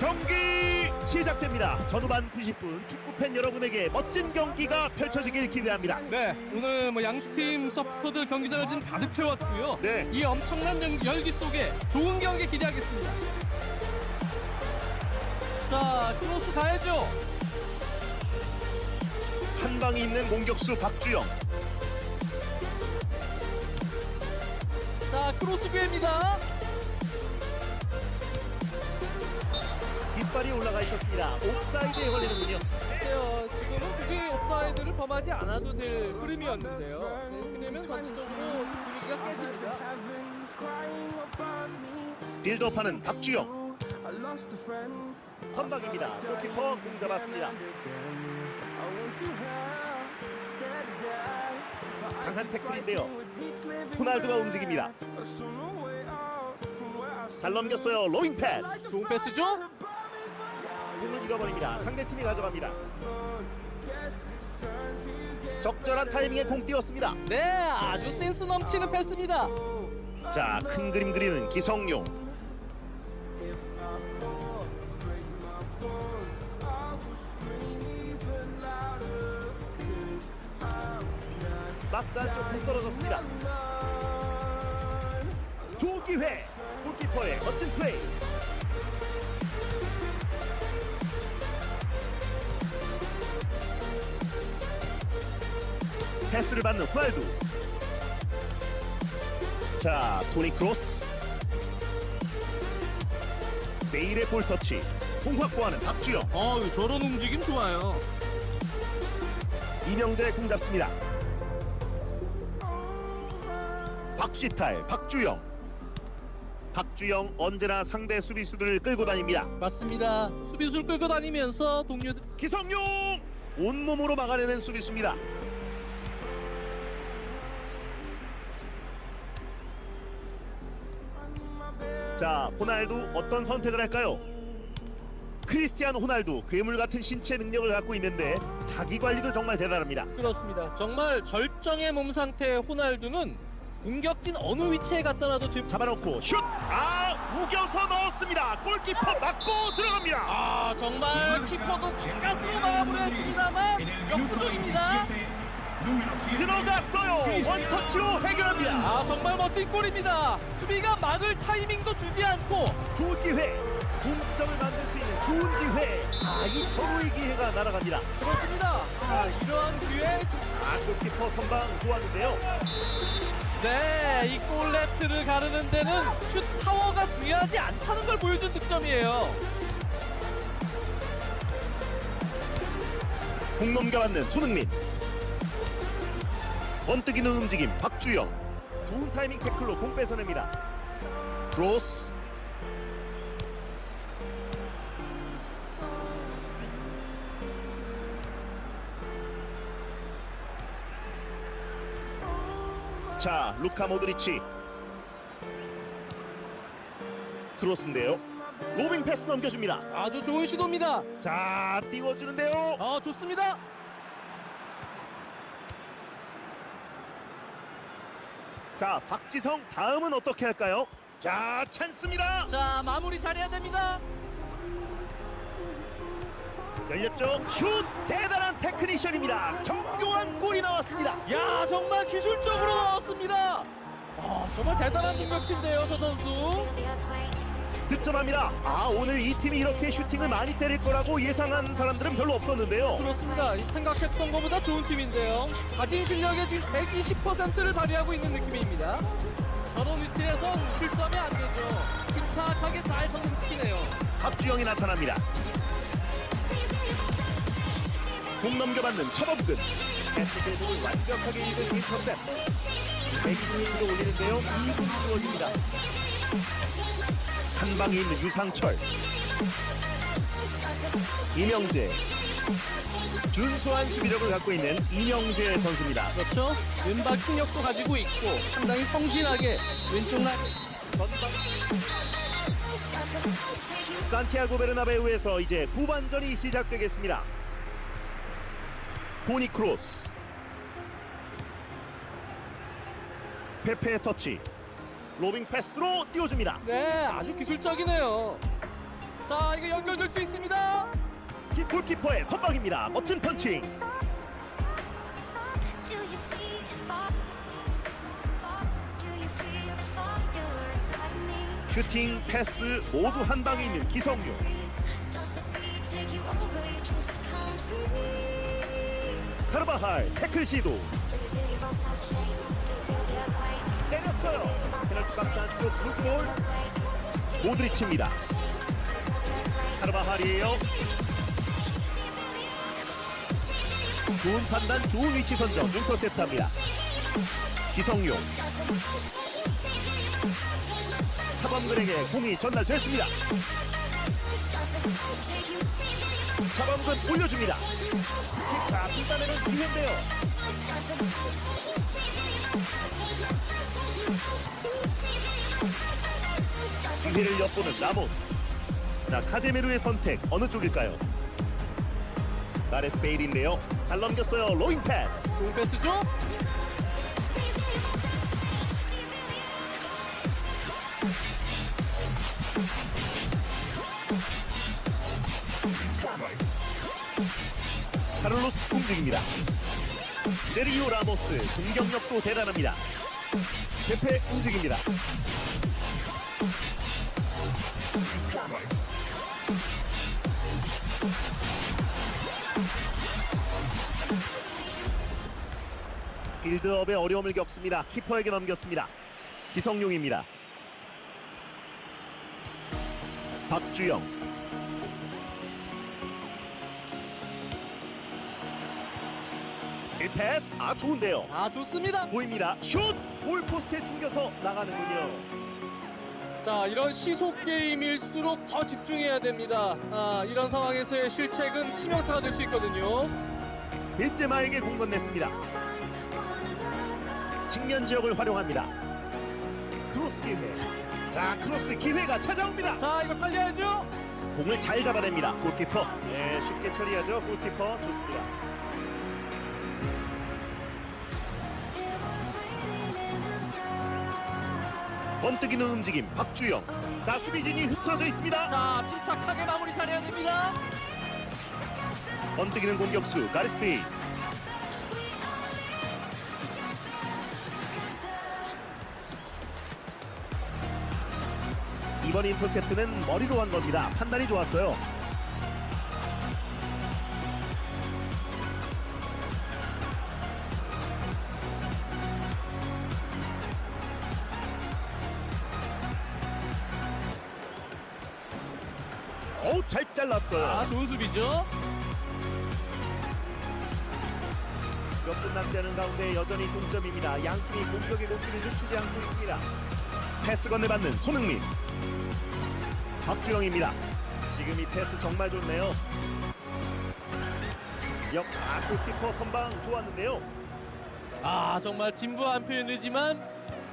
경기 시작됩니다. 전후반 90분 축구팬 여러분에게 멋진 경기가 펼쳐지길 기대합니다. 네, 오늘 뭐 양팀 서포터들 경기장을 지금 가득 채웠고요. 네. 이 엄청난 연- 열기 속에 좋은 경기 기대하겠습니다. 자, 크로스 가야죠. 한 방이 있는 공격수 박주영. 자, 크로스 기회입니다. 깃발이 올라가 있었습니다. 옵사이드에 걸리는군요. 글쎄요, 지금은 그게 옵사이드를 범하지 않아도 될 흐름이었는데요. 네, 그러면 전체적으로 분위기가 깨집니다. 빌드업하는 박주영. 선박입니다. 골키퍼 공 잡았습니다. 강한 태클인데요. 호날두가. 움직입니다. 잘 넘겼어요. 로잉 패스. 좋은 패스죠? 공을 잃어버립니다. 상대팀이 가져갑니다. 적절한 타이밍에 공 띄웠습니다. 네, 아주 센스 넘치는 패스입니다. 자, 큰 그림 그리는 기성용. 막단 조금 떨어졌습니다. alone. 좋은 기회. 골키퍼의 멋진 플레이. 패스를 받는 후알두. 자, 토니 크로스. 내일의 볼 터치. 공 확보하는 박주영. 어, 저런 움직임 좋아요. 이명재 공 잡습니다. 박시탈, 박주영. 박주영 언제나 상대 수비수들을 끌고 다닙니다. 맞습니다. 수비수를 끌고 다니면서 동료들 기성용 온몸으로 막아내는 수비수입니다. 자, 호날두 어떤 선택을 할까요? 크리스티아노 호날두 괴물 같은 신체 능력을 갖고 있는데 자기 관리도 정말 대단합니다. 그렇습니다. 정말 절정의 몸 상태의 호날두는 공격진 어느 위치에 갖다 놔도 지금 잡아놓고 슛! 아, 우겨서 넣었습니다. 골키퍼 맞고 들어갑니다. 아 정말 키퍼도 가까스로 역부족입니다. 들어갔어요. 원터치로 해결합니다. 아 정말 멋진 골입니다. 수비가 막을 타이밍도 주지 않고 좋은 기회. 동점을 만들 수 있는 좋은 기회. 아, 이 서로의 기회가 날아갑니다. 그렇습니다. 아 이러한 기회 아, 골키퍼 선방 좋았는데요. 네, 이 골레트를 가르는 데는 슛 타워가 중요하지 않다는 걸 보여준 득점이에요. 공 넘겨받는 손흥민. 번뜩이는 움직임 박주영. 좋은 타이밍 태클로 공 뺏어냅니다. 크로스. 자, 루카 모드리치. 크로스인데요. 로빙 패스 넘겨줍니다. 아주 좋은 시도입니다. 자, 띄워주는데요. 아 좋습니다. 자, 박지성 다음은 어떻게 할까요? 자, 찬스입니다. 자 마무리 잘해야 됩니다. 열렸죠? 슛! 대단한 테크니션입니다. 정교한 골이 나왔습니다. 야 정말 기술적으로 나왔습니다. 아 정말 대단한 공격수인데요 저 선수. 득점합니다. 아, 오늘 이 팀이 이렇게 슈팅을 많이 때릴 거라고 예상한 사람들은 별로 없었는데요. 그렇습니다. 생각했던 것보다 좋은 팀인데요. 가진 실력의 지금 120%를 발휘하고 있는 느낌입니다. 저런 위치에선 실수하면 안 되죠. 침착하게 잘 성공시키네요. 박주영이 나타납니다. 공 넘겨받는 첫업근. 패스제도를 완벽하게 읽은 인터셉. 백이닝으로 올리는데요. 2분 주어집니다. 한 방에 있는 유상철. 이명재. 준수한 수비력을 갖고 있는 이명재 선수입니다. 그렇죠. 왼발 충격도 가지고 있고 상당히 성실하게 왼쪽 라인 전방 산티아고 베르나베우에서 이제 후반전이 시작되겠습니다. 보니 크로스 페페의 터치 로빙 패스로 띄워줍니다. 네, 아주 기술적이네요. 자, 이거 연결될 수 있습니다. 키- 골키퍼의 선방입니다. 멋진 펀칭 Do you see the spark? Do you feel the fire inside me? 슈팅, 패스 모두 한 방에 있는 기성용 Does the beat take you over? You just can't breathe. 카르바할 태클 시도 Do you feel? Do you feel? 때렸어요. 페널티 박스 안쪽 루스볼 모드리치입니다. 카르바할이에요. 좋은 판단, 좋은 위치 선정, 인터셉트합니다. 기성용 차범근에게 공이 전달됐습니다. 차범근 올려줍니다. 자, 순간에는 기회인데요. 기회를 엿보는 라모스. 자, 카제메루의 선택 어느 쪽일까요? 나레스 베일인데요. 잘 넘겼어요. 로잉 패스. 좋은 패스죠? 카를로스 움직입니다. 세리오 라모스 공격력도 대단합니다. 페페 움직입니다. 빌드업에 어려움을 겪습니다. 키퍼에게 넘겼습니다. 기성용입니다. 박주영 일 패스 아 좋은데요. 아, 좋습니다. 보입니다. 슛! 골포스트에 튕겨서 나가는군요. 자, 이런 시속 게임일수록 더 집중해야 됩니다. 아, 이런 상황에서의 실책은 치명타가 될 수 있거든요. 벤제마에게 공 건넸습니다. 측면 지역을 활용합니다. 크로스 기회. 자, 크로스 기회가 찾아옵니다. 자, 이거 살려야죠. 공을 잘 잡아냅니다. 골키퍼. 네, 쉽게 처리하죠. 골키퍼 좋습니다. 번뜩이는 움직임 박주영. 자, 수비진이 흩어져 있습니다. 자, 침착하게 마무리 잘해야 됩니다. 번뜩이는 공격수 가리스페이. 이번 인터셉트는 머리로 한 겁니다. 판단이 좋았어요. 어우 잘 잘랐어요. 아, 좋은 수비죠. 몇 분 남지 않은 가운데 여전히 동점입니다. 양 팀이 공격의 공기를 늦추지 않고 있습니다. 패스 건네받는 손흥민. 박주영입니다. 지금 이 패스 정말 좋네요. 역, 아, 골키퍼 선방 좋았는데요. 아, 정말 진부한 표현이지만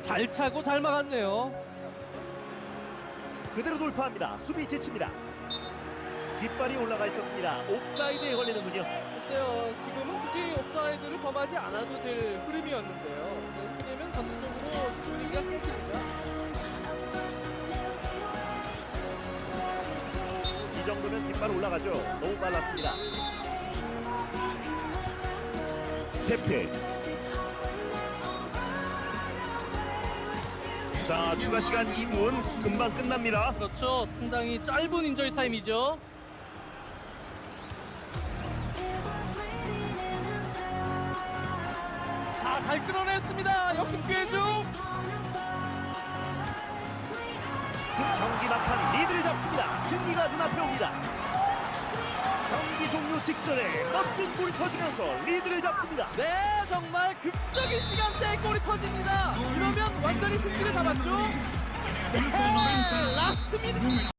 잘 차고 잘 막았네요. 그대로 돌파합니다. 수비 지칩니다. 뒷발이 올라가 있었습니다. 옵사이드에 걸리는군요. 범하지 않아도 될 흐름이었는데요. 왜냐면 전체적으로 분위기가 깨집니다. 이 정도면 뒷발 올라가죠. 너무 빨랐습니다. 페페. 자, 추가 시간 2분 금방 끝납니다. 그렇죠. 상당히 짧은 인저리 타임이죠. 끌어냈습니다. 역습 기회 중. 경기 막판 리드를 잡습니다. 승리가 눈앞에 옵니다. 경기 종료 직전에 멋진 골이 터지면서 리드를 잡습니다. 네, 정말 급적인 시간대에 골이 터집니다. 이러면 완전히 승리를 잡았죠. 네, 라스트 미니트